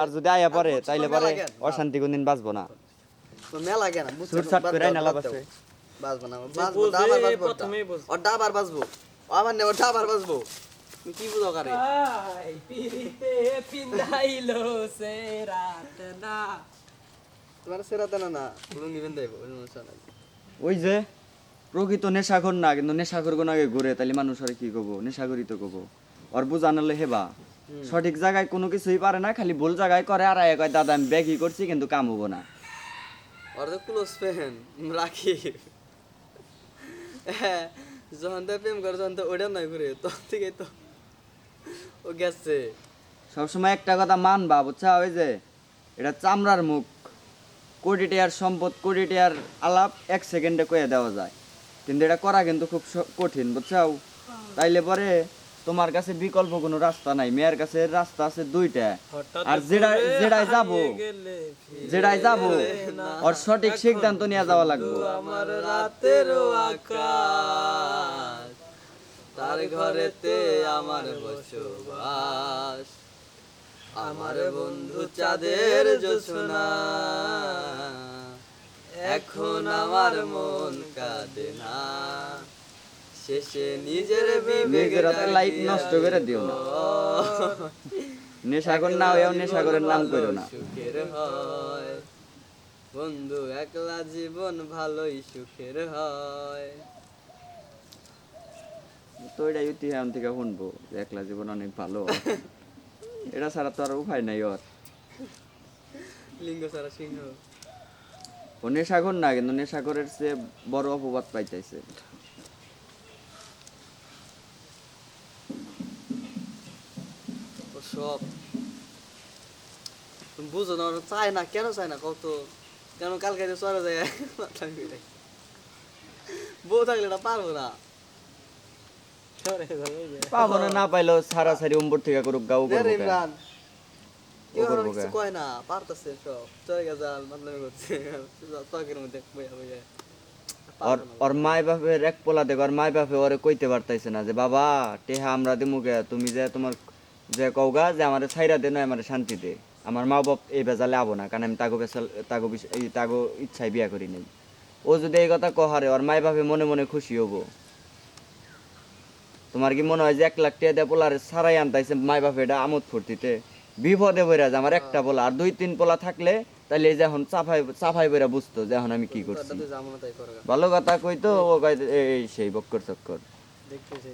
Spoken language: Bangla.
আর যদি আয়া পরে তাইলে পরে অশান্তি কোনদিন বাঁচবো না। তো মেলা কেন বুঝছ? ছুটছাট বাদ করে দাও, আইনা বাদ লাভ দাও। আছে। বাঁচবো না বাঁচবো ডাবার বাঁচবো ওর ডাবার বাঁচবো। আমার নে ওর ডাবার বাঁচবো। কি বুঝো কারে? পিরিতে পিন্দাইলো সে রাত না। তোমার সেরা দেনা না লুঙ্গি বেন্দাইবো ওই যে প্রকৃত নেশাখর না কিন্তু নেশাখর কোন আগে ঘুরে তাইলে মানুষ আর কি কব? নেশাখরই তো কব। ওর বুঝানালে হেবা সঠিক জায়গায় কোনো কিছুই পারে না খালি ভুল জায়গায় করে আর কয় দাদা আমি ব্যাগই করছি কিন্তু কাম হব না। ওর তো ক্লোজ ফ্রেন্ড রাখি। হ্যাঁ যখন তো প্রেম করে যখন তো ওটা নয় ঘুরে তখন থেকে তো ও গেছে। সবসময় একটা কথা মানবা বুঝছা? ওই যে এটা চামড়ার মুখ। কোটি টিয়ার সম্পদ কোটি টিয়ার আলাপ এক সেকেন্ডে কয়ে দেওয়া যায়। কিন্তু এটা করা কিন্তু খুব কঠিন বুঝছাও তাইলে পরে তোমার কাছে বিকল্প কোনো রাস্তা নাই মেয়ের কাছে রাস্তা আছে দুইটা। আর যেটা যেটাই যাব যেটাই যাব ওর সঠিক সিদ্ধান্ত নিয়ে যাওয়া লাগবে। আমার রাতের আকাশ তার ঘরেতে আমার বসবাস। আমার বন্ধু চাঁদের জোছনা এখন আমার মন কাঁদে না। শেষে নিজের বিবেক নিজের লাইট নষ্ট করে দিও না। নেশাখর না হয়েও নেশাখরের নাম করো না। সুখের হয়। বন্ধু একলা জীবন ভালোই সুখের হয়। তো এটাই ইতিহাস থেকে শুনব একলা জীবন অনেক ভালো। এটা ছাড়া তো আর উপায় নাই ওর। লিঙ্গ সারা সিংহ। ও নেশাখর না কিন্তু নেশাখরের চেয়ে বড় অপবাদ পাইতেছে সব তুমি বুঝো না চায় না কেন চায় না কত কেন কালকে চলে যায় বউ থাকলে এটা পারব না। পাবো না না পাইলেও সারা সারি থেকে করুক গাও রে করব কে? ইমরান কি ও ওরা করব কিছু কয় না পারতাছে সব চলে গেছে আর মাতলামি করছে তকের মধ্যে বইয়া বইয়া ওর ওর মাই বাপের এক পোলা দেখ ওর মাই বাপে ওরে কইতে পারতাইছে না যে বাবা টেহা আমরা দিমুকে তুমি যে তোমার যে কওগা যে আমার ছাইরা দে নয় আমার শান্তি দে। আমার মা বাপ এই বেজালে আবো না কারণ আমি তাগো বেসাল তাগো এই তাগো ইচ্ছায় বিয়া করি নাই। ও যদি এই কথা কহারে ওর মাই বাপে মনে মনে খুশি হব। তোমার কি মনে হয় যে এক লাখ টাকা দিয়ে পোলার সারাই আনতাইছে মাই বাপে এটা আমোদ ফুর্তিতে? বিপদে বইরা যে আমার একটা পোলা আর দুই তিন পোলা থাকলে তাহলে এই যে এখন চাফাই চাফাই বইরা বুঝতো যে এখন আমি কি করছি। ভালো কথা কইতো ও এই সেই বক্কর চক্কর।